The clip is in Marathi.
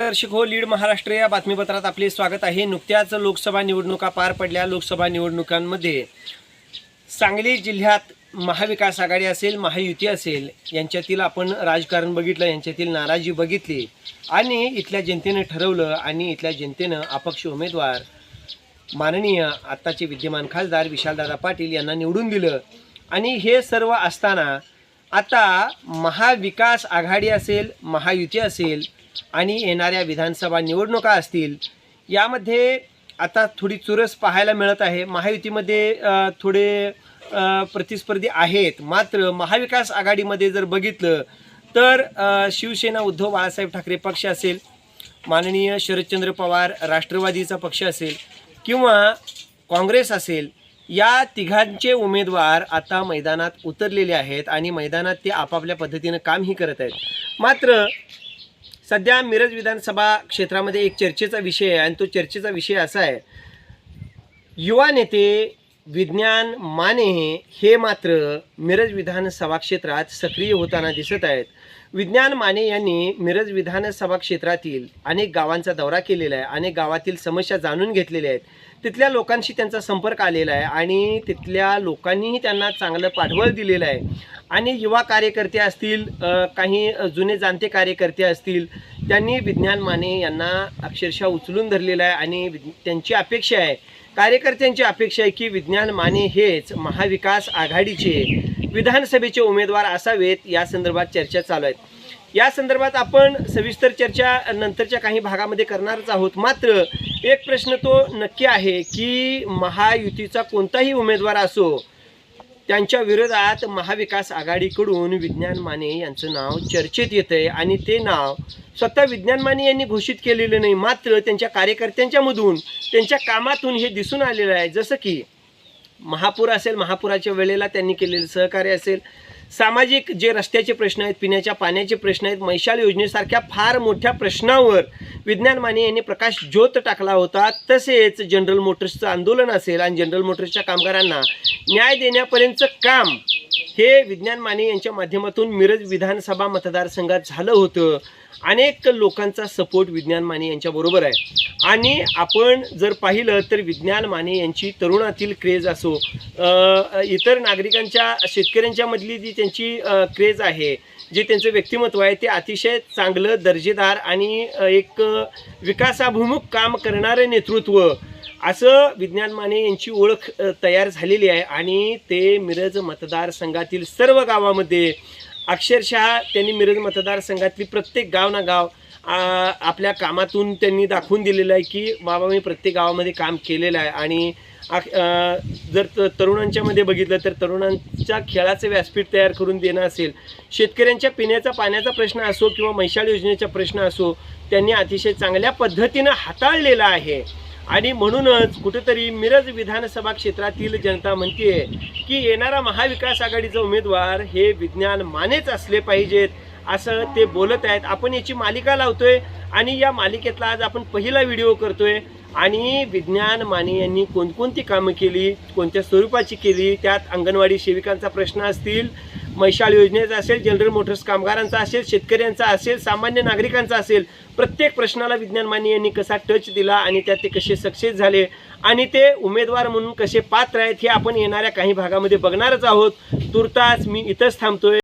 दर्शक हो लीड महाराष्ट्र या बातमीपत्रात आपले स्वागत आहे. नुकत्याच लोकसभा निवडणुका पार पडल्या. लोकसभा निवडणुकांमध्ये सांगली जिल्ह्यात महाविकास आघाडी असेल महायुती असेल यांच्यातील आपण राजकारण बघितलं यांच्यातील नाराजी बघितली आणि इथल्या जनतेनं ठरवलं आणि इथल्या जनतेनं अपक्ष उमेदवार माननीय आत्ताचे विद्यमान खासदार विशालदादा पाटील यांना निवडून दिलं. आणि हे सर्व असताना आता महाविकास आघाडी असेल महायुती असेल आणि येणाऱ्या विधानसभा निवडणुका असतील यामध्ये आता थोडी चुरस पाहायला मिळत आहे. महायुतीमध्ये थोडे प्रतिस्पर्धी आहेत. मात्र महाविकास आघाडीमध्ये जर बघितलं तर शिवसेना उद्धव बाळासाहेब ठाकरे पक्ष असेल माननीय शरदचंद्र पवार राष्ट्रवादीचा पक्ष असेल किंवा काँग्रेस असेल या तिघांचे उमेदवार आता मैदानात उतरलेले आहेत आणि मैदानात ते आपापल्या पद्धतीनं कामही करत आहेत. मात्र सध्या मिरज विधानसभा क्षेत्रामध्ये एक चर्चेचा विषय आहे आणि तो चर्चेचा विषय असा आहे. युवा नेते विज्ञान माने हे मात्र मिरज विधानसभा क्षेत्रात सक्रिय होताना दिसत आहेत. विज्ञान माने यांनी मिरज विधानसभा क्षेत्रातील अनेक गावांचा दौरा केलेला आहे अनेक गावातील समस्या जाणून घेतलेल्या आहेत. तिथल्या लोकांशी त्यांचा संपर्क आलेला आहे आणि तिथल्या लोकांनीही त्यांना चांगलं पाठबळ दिलेलं आहे. आणि युवा कार्यकर्ते असतील काही जुने जाणते कार्यकर्ते असतील त्यांनी विज्ञान माने यांना अक्षरशः उचलून धरलेलं आहे आणि विज्ञ- त्यांची अपेक्षा आहे कार्यकर्त्यांची अपेक्षा आहे की विज्ञान माने हेच महाविकास आघाडीचे विधानसभेचे उमेदवार असावेत या संदर्भात चर्चा चालू आहेत या संदर्भात आपण सविस्तर चर्चा नंतरच्या काही भागामध्ये करणारच आहोत. मात्र एक प्रश्न तो नक्की आहे की महायुतीचा कोणताही उमेदवार असो त्यांच्या विरोधात महाविकास आघाडीकडून विज्ञान माने यांचं नाव चर्चेत येत आहे आणि ते नाव स्वतः विज्ञान माने यांनी घोषित केलेलं नाही मात्र त्यांच्या कार्यकर्त्यांच्यामधून त्यांच्या कामातून हे दिसून आलेलं आहे. जसं की महापूर असेल महापुराच्या वेळेला त्यांनी केलेलं सहकार्य असेल सामाजिक जे रस्त्याचे प्रश्न आहेत पिण्याच्या पाण्याचे प्रश्न आहेत मैशाल योजनेसारख्या फार मोठ्या प्रश्नावर विज्ञान माने यांनी प्रकाश ज्योत टाकला होता. तसेच जनरल मोटर्सचं आंदोलन असेल आणि जनरल मोटर्सच्या कामगारांना न्याय देण्यापर्यंतचं काम हे विज्ञान माने यांच्या माध्यमातून मिरज विधानसभा मतदारसंघात झालं होतं. अनेक लोकांचा सपोर्ट विज्ञान माने यांच्याबरोबर आहे. आणि आपण जर पाहिलं तर विज्ञान माने यांची तरुणातील क्रेज असो इतर नागरिकांच्या शेतकऱ्यांच्या मधली जी त्यांची क्रेज आहे जे त्यांचं व्यक्तिमत्व आहे ते अतिशय चांगलं दर्जेदार आणि एक विकासाभिमुख काम करणारं नेतृत्व असं विज्ञान माने यांची ओळख तयार झालेली आहे आणि ते मिरज मतदारसंघातील सर्व गावामध्ये अक्षरशः त्यांनी मिरज मतदारसंघातली प्रत्येक गाव ना गाव आपल्या कामातून त्यांनी दाखवून दिलेलं आहे की बाबा मी प्रत्येक गावामध्ये काम केलेलं आहे आणि जर तरुणांच्यामध्ये बघितलं तर तरुणांच्या खेळाचं व्यासपीठ तयार करून देणं असेल शेतकऱ्यांच्या पिण्याचा पाण्याचा प्रश्न असो किंवा मैशाळ योजनेचा प्रश्न असो त्यांनी अतिशय चांगल्या पद्धतीनं हाताळलेला आहे. आणि म्हणूनच कुठेतरी मिरज विधानसभा क्षेत्रातील जनता म्हणते की येणारा महाविकास आघाडीचा उमेदवार हे विज्ञान मानेच असले पाहिजेत असं ते बोलत आहेत. आपण याची मालिका लावतोय आणि या मालिकेतला आज आपण पहिला व्हिडिओ करतोय. आणि विज्ञान माने यांनी कोणकोणती कामं केली कोणत्या स्वरूपाची केली त्यात अंगणवाडी सेविकांचा प्रश्न असतील मैशाळ योजनेचा असेल जनरल मोटर्स कामगारांचा असेल शेतकऱ्यांचा असेल सामान्य नागरिकांचा असेल प्रत्येक प्रश्नाला विज्ञान माने यांनी कसा टच दिला आणि त्यात ते कसे सक्सेस झाले आणि ते उमेदवार म्हणून कसे पात्र आहेत हे आपण येणाऱ्या काही भागामध्ये बघणारच आहोत. तुर्तास मी इथंच थांबतोय.